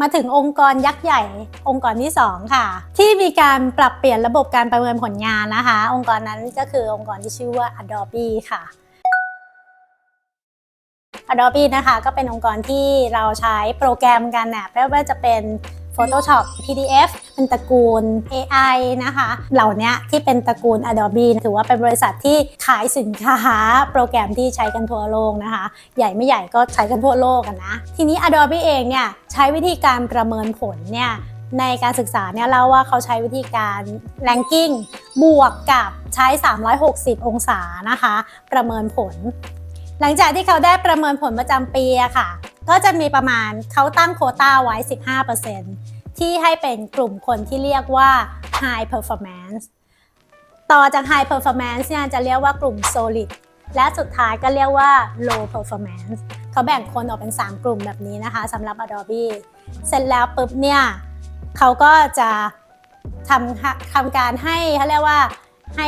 มาถึงองค์กรยักษ์ใหญ่ องค์กรที่ 2 ค่ะ ที่มีการปรับเปลี่ยนระบบการประเมินผลงานนะคะ องค์กรนั้นก็คือองค์กรที่ชื่อว่า Adobe ค่ะ Adobe นะคะก็เป็นองค์กรที่เราใช้โปรแกรมกันนะไม่ว่าจะเป็น Photoshop PDF เป็นตระกูล AI นะคะ เหล่านี้ที่เป็นตระกูล Adobe ถือว่าเป็นบริษัทที่ขายสินค้า โปรแกรมที่ใช้กันทั่วโลกนะคะ ใหญ่ไม่ใหญ่ก็ใช้กันทั่วโลกกันนะ ทีนี้ Adobe เองเนี่ยใช้วิธีการประเมินผลเนี่ยในการศึกษาเนี่ยเล่าว่าเขาใช้วิธีการ ranking บวกกับใช้ 360 องศานะคะ ประเมินผล หลังจากที่เขาได้ประเมินผลประจำปีอะค่ะ ก็จะมีประมาณเขาตั้งโคต้าไว้ 15%ที่ให้เป็นกลุ่มคนที่เรียกว่า high performance ต่อจาก high performance เนี่ยจะเรียกว่ากลุ่ม solid และสุดท้ายก็เรียกว่า low performance เขาแบ่งคนออกเป็น 3 กลุ่มแบบนี้นะคะสำหรับ Adobe เสร็จแล้วปุ๊บเนี่ยเขาก็จะทำทำการให้เขาเรียกว่าให้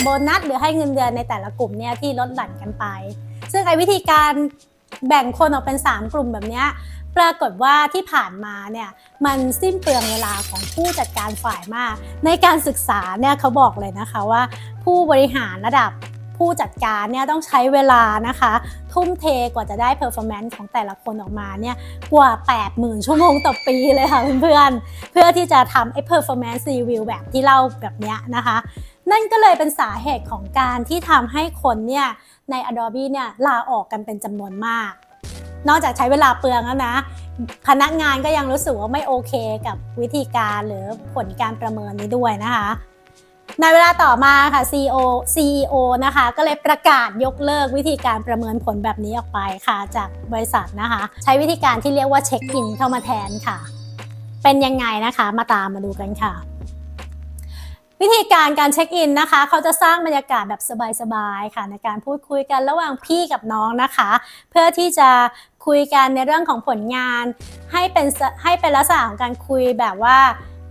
โบนัสหรือให้เงินเดือนในแต่ละกลุ่มเนี่ยที่ลดหลั่นกันไป ซึ่งไอ้วิธีการ แบ่งคนออกเป็น 3 กลุ่มแบบนี้ปรากฏว่าที่ผ่านมาเนี่ยมันสิ้นเปลืองเวลาของผู้จัดการฝ่ายมาก ในการศึกษาเนี่ยเขาบอกเลยนะคะว่า ผู้บริหารระดับผู้จัดการเนี่ยต้องใช้เวลานะคะ ทุ่มเทกว่าจะได้เพอร์ฟอร์แมนซ์ของแต่ละคนออกมาเนี่ยกว่า 80,000 ชั่วโมงต่อปีเลยค่ะเพื่อนๆเพื่อที่จะทำไอ้ performance review แบบที่เล่าแบบเนี้ยนะคะ นั่นก็เลยเป็นสาเหตุของการที่ทำให้คนเนี่ยใน Adobe เนี่ยลาออกกันเป็นจำนวนมาก นอกจากใช้เวลาเปลืองแล้วนะ พนักงานก็ยังรู้สึกว่าไม่โอเคกับวิธีการหรือผลการประเมินนี้ด้วยนะคะ ในเวลาต่อมาค่ะ CEO CEO นะคะ ก็เลยประกาศยกเลิกวิธีการประเมินผลแบบนี้ออกไปค่ะ จากบริษัทนะคะ ใช้วิธีการที่เรียกว่าเช็คอินเข้ามาแทนค่ะ เป็นยังไงนะคะ มาตามมาดูกันค่ะ วิธีการการเช็คอินนะคะ เขาจะสร้างบรรยากาศแบบสบายๆค่ะ ในการพูดคุยกันระหว่างพี่กับน้องนะคะ เพื่อที่จะคุยกันในเรื่องของผลงาน ให้เป็นให้เป็นลักษณะของการคุยแบบว่า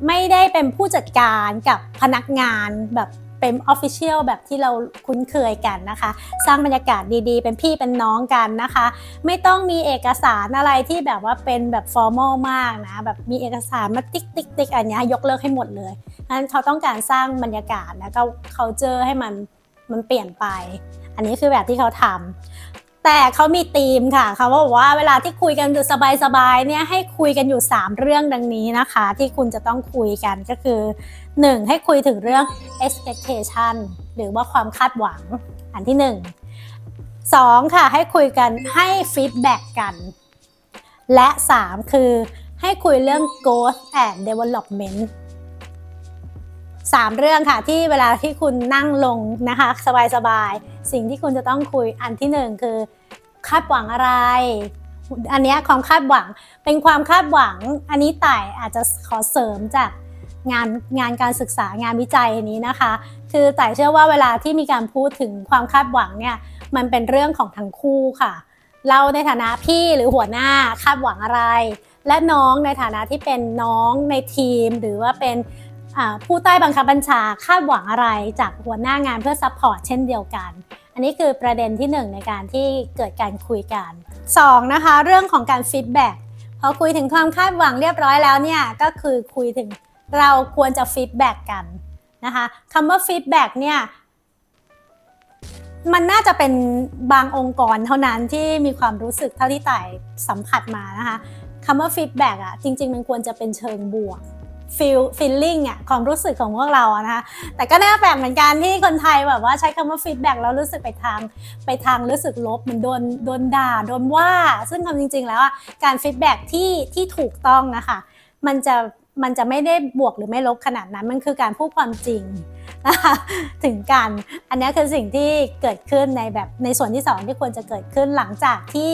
ไม่ได้เป็นผู้จัดการกับพนักงานแบบเป็นออฟฟิเชียลแบบที่เราคุ้นเคยกันนะคะ สร้างบรรยากาศดีๆ เป็นพี่เป็นน้องกันนะคะ ไม่ต้องมีเอกสารอะไรที่แบบว่าเป็นแบบฟอร์มอลมากนะ แบบมีเอกสารมาติ๊กติ๊กติ๊กอันเนี้ยยกเลิกให้หมดเลย นั้นเขาต้องการสร้างบรรยากาศแล้วก็ culture ให้มันมันเปลี่ยนไป อันนี้คือแบบที่เขาทำแต่เขามีธีมค่ะเขาบอกว่าเวลาที่คุยกันอยู่สบายๆเนี่ยให้คุยกันอยู่ 3 เรื่องดังนี้นะคะ ที่คุณจะต้องคุยกันก็คือ 1. ให้คุยถึงเรื่อง expectation หรือว่าความคาดหวังอันที่ 1 2. ค่ะให้คุยกันให้ฟีดแบ็กกัน และ 3 คือให้คุยเรื่อง growth and development สามเรื่องค่ะที่เวลาที่คุณนั่งลงนะคะ สบายๆ สิ่งที่คุณจะต้องคุยอันที่หนึ่งคือ คาดหวังอะไร อันนี้ความคาดหวังเป็นความคาดหวังอันนี้ต่ายอาจจะขอเสริมจากงานงานการศึกษางานวิจัยนี้นะคะ คือต่เชื่อว่าเวลาที่มีการพูดถึงความคาดหวังเนี่ยมันเป็นเรื่องของทั้งคู่ค่ะ เราในฐานะพี่หรือหัวหน้าคาดหวังอะไร และน้องในฐานะที่เป็นน้องในทีม หรือว่าเป็น ผู้ใต้บังคับบัญชาคาดหวังอะไรจากหัวหน้างานเพื่อซัพพอร์ตเช่นเดียวกัน อันนี้คือประเด็นที่หนึ่งในการที่เกิดการคุยกันสองนะคะ เรื่องของการฟีดแบ็กพอคุยถึงความคาดหวังเรียบร้อยแล้วเนี่ยก็คือคุยถึงเราควรจะฟีดแบ็กกันนะคะคำว่าฟีดแบ็กเนี่ยมันน่าจะเป็นบางองค์กรเท่านั้นที่มีความรู้สึกเท่าที่ต่ายสัมผัสมานะคะคำว่าฟีดแบ็กอะจริง ๆ มันควรจะเป็นเชิงบวก ฟีลฟีลลิ่งอะความรู้สึกของพวกเราอะนะคะแต่ก็น่าแปลกเหมือนกันที่คนไทยแบบว่าใช้คำว่าฟีดแบ็กแล้วรู้สึกไปทางไปทางรู้สึกลบเหมือนโดนโดนด่าโดนว่า ซึ่งความจริง ๆ แล้วอะการฟีดแบ็กที่ที่ถูกต้องนะคะมันจะมันจะไม่ได้บวกหรือไม่ลบขนาดนั้น มันคือการพูดความจริงนะคะถึงกัน อันนี้คือสิ่งที่เกิดขึ้นในแบบในส่วนที่สองที่ควรจะเกิดขึ้นหลังจากที่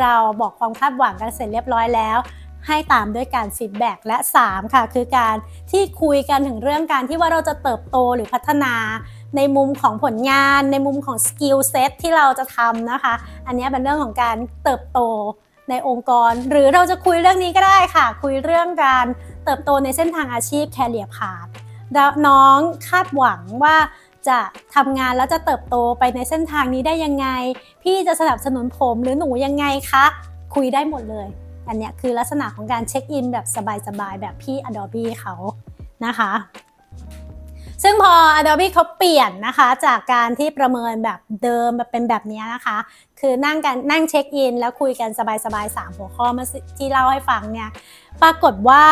เราบอกความคาดหวังกันเสร็จเรียบร้อยแล้ว ให้ตามด้วยการฟีดแบ็กและ 3 ค่ะ คือการที่คุยกันถึงเรื่องการที่ว่าเราจะเติบโตหรือพัฒนาในมุมของผลงาน ในมุมของสกิลเซ็ตที่เราจะทำนะคะ อันนี้เป็นเรื่องของการเติบโตในองค์กร หรือเราจะคุยเรื่องนี้ก็ได้ค่ะ คุยเรื่องการเติบโตในเส้นทางอาชีพ career path แล้วน้องคาดหวังว่าจะทำงานแล้วจะเติบโตไปในเส้นทางนี้ได้ยังไง พี่จะสนับสนุนผมหรือหนูยังไงคะ คุยได้หมดเลย อันเนี้ยคือลักษณะของการเช็คอินแบบสบายๆ แบบพี่ Adobe เขานะคะ ซึ่งพอ Adobe เขาเปลี่ยนนะคะ จากการที่ประเมินแบบเดิมแบบเป็นแบบเนี้ยนะคะ คือนั่งกันนั่งเช็คอิน แล้วคุยกันสบายๆ3หัวข้อเมื่อสิที่เล่าให้ฟังเนี่ยปรากฏว่า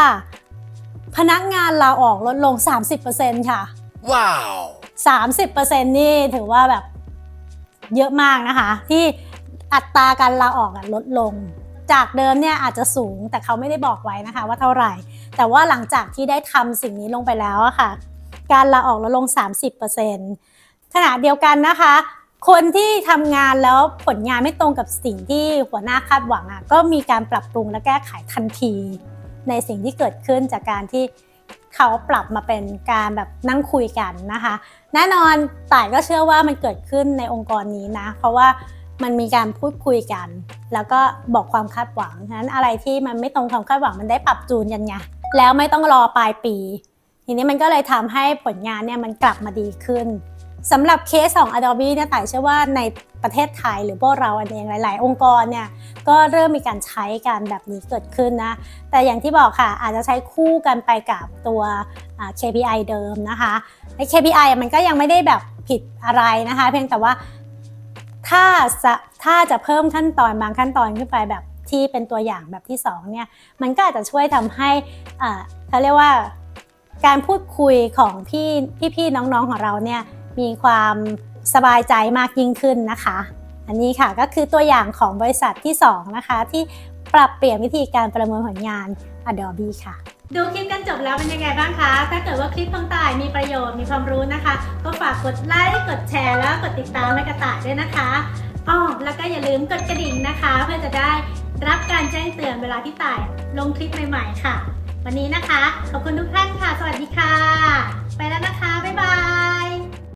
พนักงานลาออกลดลง 30%ค่ะ Wow. 30%นี่ถือว่าแบบเยอะมากนะคะ ที่อัตราการลาออกอะลดลง จากเดิมเนี่ยอาจจะสูงแต่เขาไม่ได้บอกไว้นะคะ ว่าเท่าไหร่ แต่ว่าหลังจากที่ได้ทำสิ่งนี้ลงไปแล้วอะค่ะ การลาออกลดลง 30%ขณะเดียวกันนะคะ คนที่ทำงานแล้วผลงานไม่ตรงกับสิ่งที่หัวหน้าคาดหวังอะก็มีการปรับปรุงและแก้ไขทันที ในสิ่งที่เกิดขึ้นจากการที่เขาปรับมาเป็นการแบบนั่งคุยกันนะคะ แน่นอนต่ายก็เชื่อว่ามันเกิดขึ้นในองค์กรนี้นะ เพราะว่า มันมีการพูดคุยกัน แล้วก็บอกความคาดหวังฉะนั้นอะไรที่มันไม่ตรงความคาดหวังมันได้ปรับจูนกันไงแล้วไม่ต้องรอปลายปี ทีนี้มันก็เลยทำให้ผลงานเนี่ยมันกลับมาดีขึ้นสำหรับเคสของ Adobe เนี่ยต่ายเชื่อว่าในประเทศไทยหรือพวกเราเองหลาย ๆ องค์กรเนี่ยก็เริ่มมีการใช้การแบบนี้เกิดขึ้นนะ แต่อย่างที่บอกค่ะอาจจะใช้คู่กันไปกับตัว KPI เดิมนะคะใน KPI มันก็ยังไม่ได้แบบผิดอะไรนะคะ เพียงแต่ว่า ถ้าจะถ้าจะเพิ่มขั้นตอนบางขั้นตอนขึ้นไปแบบที่เป็นตัวอย่างแบบที่สองเนี่ยมันก็อาจจะช่วยทำให้อ่าเขาเรียกว่าการพูดคุยของพี่พี่ๆน้องๆของเราเนี่ยมีความสบายใจมากยิ่งขึ้นนะคะ อันนี้ค่ะก็คือตัวอย่างของบริษัทที่ 2 นะคะ ที่ปรับเปลี่ยนวิธีการประเมินผลงาน Adobe ค่ะ ดูคลิปกันจบแล้วเป็นยังไงบ้างคะ ถ้าเกิดว่าคลิปของต่ายมีประโยชน์มีความรู้นะคะ ก็ฝากกดไลค์กดแชร์แล้วกดติดตามให้กระต่ายด้วยนะคะอ๋อแล้วก็อย่าลืมกดกระดิ่งนะคะ เพื่อจะได้รับการแจ้งเตือนเวลาที่ต่ายลงคลิปใหม่ ๆ ค่ะ วันนี้นะคะ ขอบคุณทุกท่านค่ะ สวัสดีค่ะ ไปแล้วนะคะ บ๊ายบาย